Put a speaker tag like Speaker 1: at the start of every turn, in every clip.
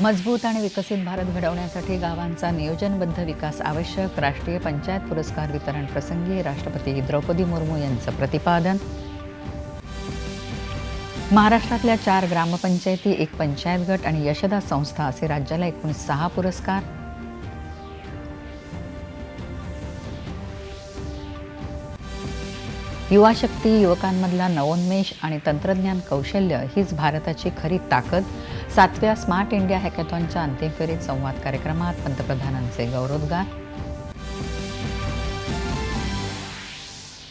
Speaker 1: मजबूत आणि विकसित भारत घडवण्यासाठी गावांचा नियोजनबद्ध विकास आवश्यक. राष्ट्रीय पंचायत पुरस्कार वितरण प्रसंगी राष्ट्रपती द्रौपदी मुर्मू यांचं प्रतिपादन. महाराष्ट्रातल्या चार ग्रामपंचायती एक पंचायत गट आणि यशदा संस्था असे राज्याला एकूण सहा पुरस्कार. युवा शक्ती युवकांमधला नवोन्मेष आणि तंत्रज्ञान कौशल्य हीच भारताची खरी ताकद. सातव्या स्मार्ट इंडिया हॅकॅथॉनच्या अंतिम फेरीत संवाद कार्यक्रमात पंतप्रधानांचे गौरवोद्गार.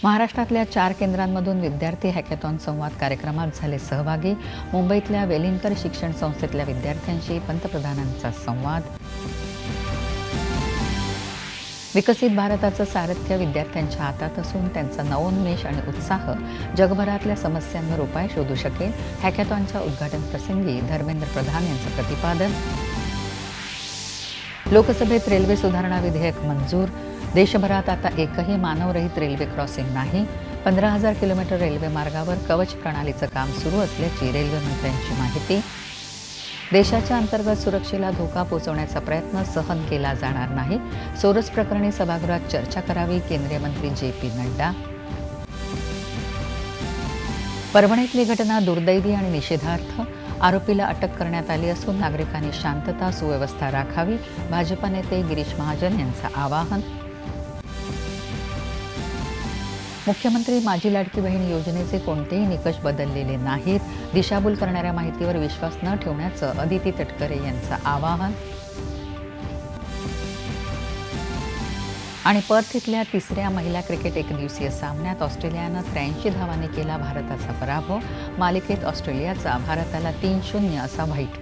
Speaker 1: महाराष्ट्रातल्या चार केंद्रांमधून विद्यार्थी हॅकॅथॉन संवाद कार्यक्रमात झाले सहभागी. मुंबईतल्या वेलिंगकर शिक्षण संस्थेतल्या विद्यार्थ्यांशी पंतप्रधानांचा संवाद. विकसित भारताचं सारथ्य विद्यार्थ्यांच्या हातात असून त्यांचा नवोन्मेष आणि उत्साह जगभरातल्या समस्यांवर उपाय शोधू शकेल. हॅकॅथॉनच्या उद्घाटन प्रसंगी धर्मेंद्र प्रधान यांचं प्रतिपादन. लोकसभेत रेल्वे सुधारणा विधेयक मंजूर. देशभरात आता एकही मानवरहित रेल्वे क्रॉसिंग नाही. पंधरा हजार किलोमीटर रेल्वे मार्गावर कवच प्रणालीचं काम सुरू असल्याची रेल्वे मंत्र्यांची माहिती. देशाच्या अंतर्गत सुरक्षेला धोका पोहोचवण्याचा प्रयत्न सहन केला जाणार नाही. सोरस प्रकरणी सभागृहात चर्चा करावी केंद्रीय मंत्री जे पी नड्डा. परभणीतली घटना दुर्दैवी आणि निषेधार्थ. आरोपीला अटक करण्यात आली असून नागरिकांनी शांतता सुव्यवस्था राखावी. भाजपा नेते गिरीश महाजन यांचं आवाहन. मुख्यमंत्री माझी लाडकी बहीण योजनेचे कोणतेही निकष बदललेले नाहीत. दिशाभूल करणाऱ्या माहितीवर विश्वास न ठेवण्याचं अदिती तटकरे यांचं आवाहन. आणि पर्थ इथल्या तिसऱ्या महिला क्रिकेट एकदिवसीय सामन्यात ऑस्ट्रेलियानं त्र्याऐंशी धावांनी केला भारताचा पराभव. मालिकेत ऑस्ट्रेलियाचा भारताला तीन शून्य असा वाईट